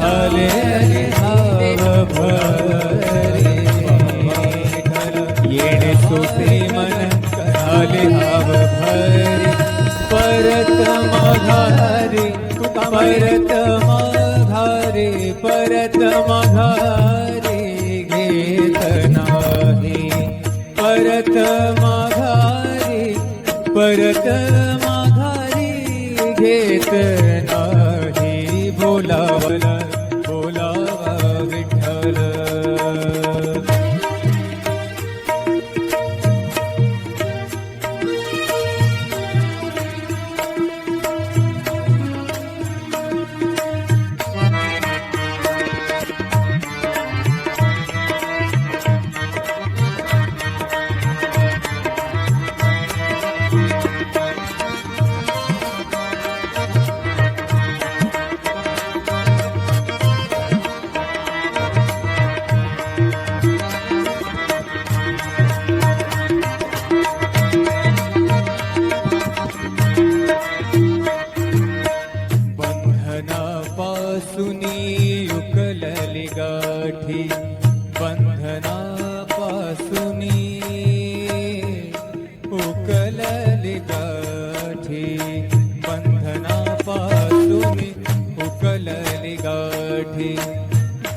हरे नाव भरे येणे सोपे मन हले परत माघारे परत माघारे परत माघारे घेत नाही. परत माघारे परत माघारी घेत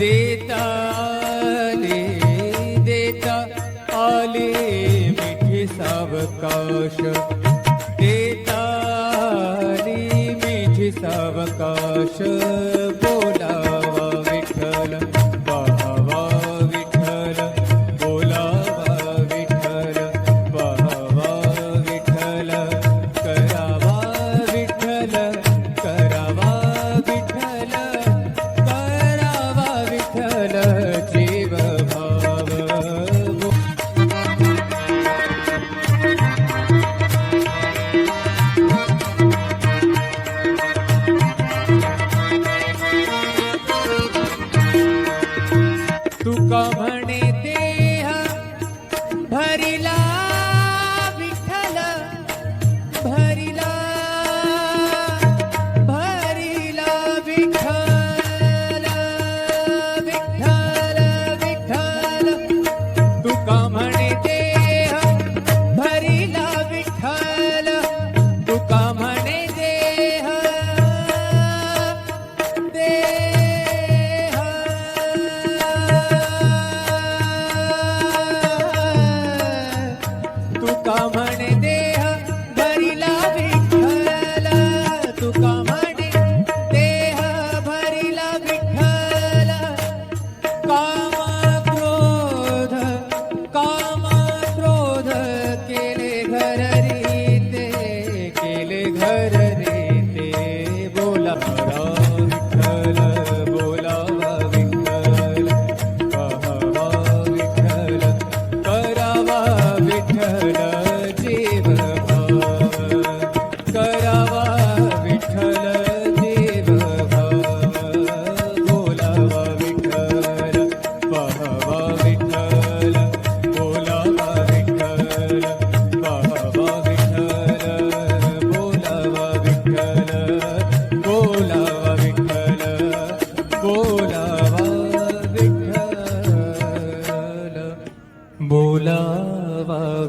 देता आले देता आले मिठी सावकाश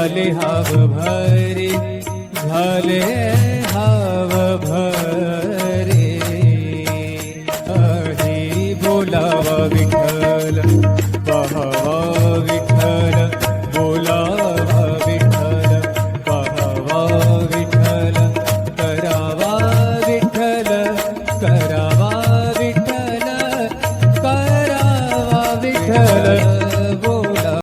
झाले हाव भरे झाले